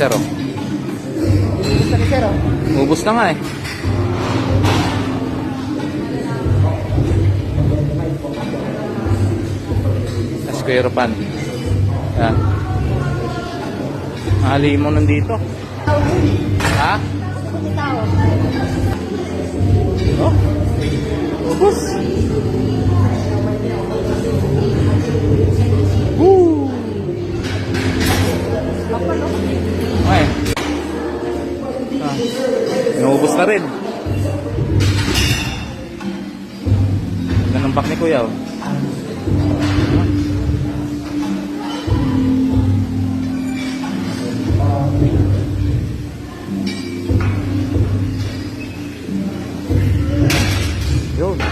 sir, oh. Gusto ni sir, oh. Ubus na nga eh. Square pan. Yan. Mahali mo nandito. Ha? Oh. Ubus. na. Naubos na rin. Ganun pack ni Kuya. Oh. Yun.